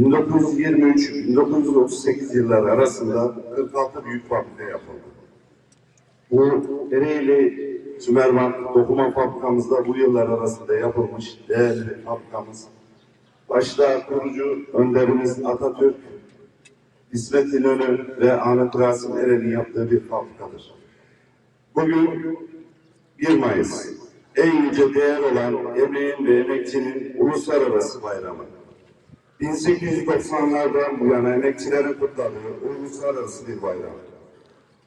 1923-1938 yılları arasında 46 büyük fabrika yapıldı. Bu Ereğli Sümerbank dokuma fabrikamızda bu yıllar arasında yapılmış değerli fabrikamız. Başta kurucu önderimiz Atatürk, İsmet İnönü ve Ahmet Rasim Eren'in yaptığı bir fabrikadır. Bugün 1 Mayıs, en yüce değer olan emeğin ve emekçinin uluslararası bayramı. 1890'lardan bu yana emekçilerin kutladığı uluslararası bir bayram.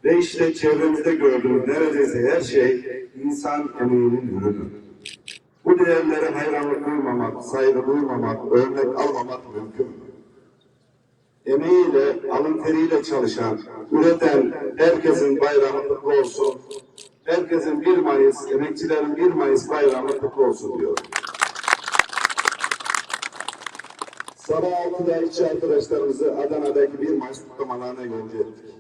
Ve işte çevremizde gördüğümüz neredeyse her şey insan emeğinin ürünü. Bu değerlere hayranlık duymamak, saygı duymamak, örnek almamak mümkün mü? Emeğiyle, alın teriyle çalışan, üreten herkesin bayramı kutlu olsun. Herkesin 1 Mayıs, emekçilerin 1 Mayıs bayramı kutlu olsun diyor. Sabah 6'da işçi arkadaşlarımızı Adana'daki 1 Mayıs kutlamalarına yolcu ettik.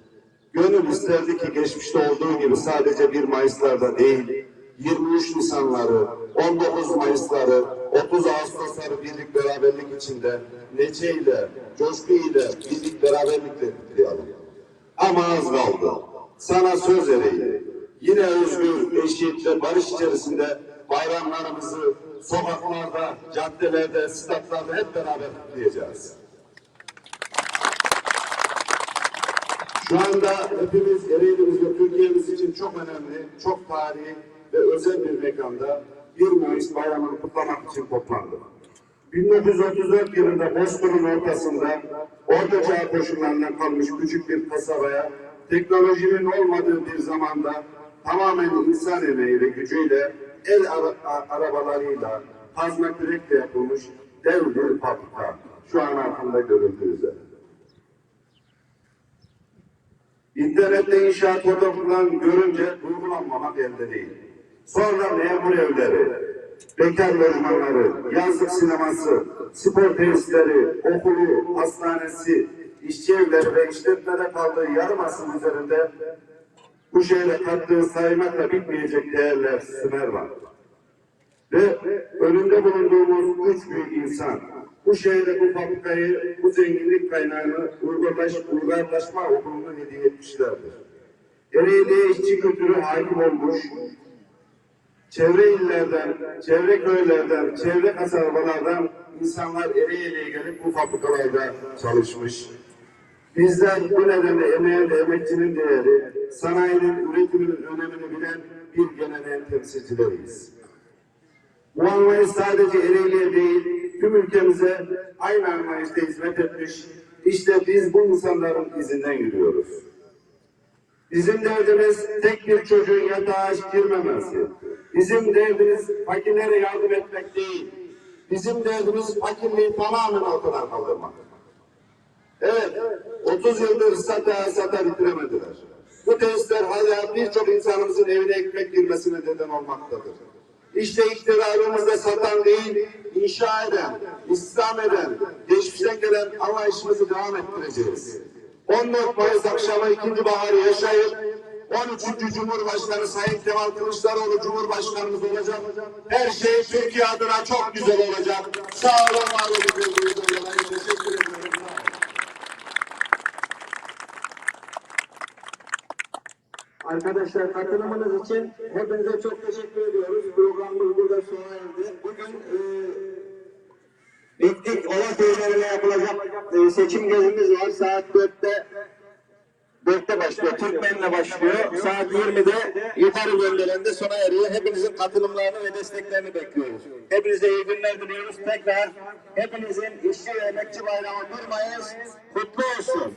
Gönül isterdi ki geçmişte olduğu gibi sadece 1 Mayıs'larda değil, 23 Nisanları, 19 Mayıs'ları, 30 Ağustos'ları birlik beraberlik içinde neçeyle, coşkuyla, birlik beraberlikle kutlayalım. Ama az kaldı. Sana söz vereyim. Yine özgür, eşit ve barış içerisinde bayramlarımızı sokaklarda, caddelerde, statlarda hep beraber kutlayacağız. Şu anda hepimiz Ereğli'miz ve Türkiye'miz için çok önemli, çok tarihi ve özel bir mekanda 1 Mayıs bayramını kutlamak için toplandık. 1934 yılında Bozkır'ın ortasında Orta Çağ koşullarından kalmış küçük bir kasabaya teknolojinin olmadığı bir zamanda tamamen insan emeği ve gücüyle el ara- arabalarıyla kazma kürekle yapılmış dev bir fabrika. Şu an altında görüldüğü. İnternette inşaat fotoğrafından görünce duygulanmamak elde değil. Sonra memur evleri, bekar lojmanları, yazlık sineması, spor tesisleri, okulu, hastanesi, işçi evleri ve işletmede kaldığı yarım asır üzerinde bu şehre kattığı saymakla bitmeyecek değerler sümer var. Ve önünde bulunduğumuz üç büyük insan, bu şehre bu fabrikayı, bu zenginlik kaynağını uygarlaş, uygarlaşma okulunu hediye etmişlerdir. Ereğli'ye işçi kültürü hakim olmuş, çevre illerden, çevre köylerden, çevre kasabalardan insanlar Ereğli'ye gelip bu fabrikalarda çalışmış. Bizler bu nedenle emeğe ve emekçinin değeri, sanayinin, üretiminin önemini bilen bir geleneğin temsilcileriyiz. Bu anlayış sadece Ereğli'ye değil, tüm ülkemize aynı anlayışta hizmet etmiş. İşte biz bu insanların izinden yürüyoruz. Bizim derdimiz tek bir çocuğun yatağa girmemesi. Bizim derdimiz fakirlere yardım etmek değil. Bizim derdimiz fakirliği tamamen ortadan kaldırmak. Evet, 30 yıldır sata sata bitiremediler. Bu tesisler hala birçok insanımızın evine ekmek girmesine neden olmaktadır. İşte iktidarımızda satan değil, inşa eden, istihdam eden, geçmişten gelen anlayışımızı devam ettireceğiz. 14 Mayıs akşamı ikinci baharı yaşayıp 13. Cumhurbaşkanı Sayın Kemal Kılıçdaroğlu Cumhurbaşkanımız olacak. Her şey Türkiye adına çok güzel olacak. Sağ olun, var olun. Teşekkür ederim. Sağ olun. Arkadaşlar katılımınız için hepinize çok teşekkür ediyoruz. Programımız burada sona erdi. Bugün e, Bittik Ova köylerine yapılacak e, seçim gezimiz var. Saat 4'te 4'te başlıyor. Türkmen'le başlıyor. Saat 20'de yukarı bölgelerinde sona eriyor. Hepinizin katılımlarını ve desteklerini bekliyoruz. Hepinize iyi günler diliyoruz. Tekrar hepinizin işçi ve emekçi bayramı 1 Mayıs kutlu olsun.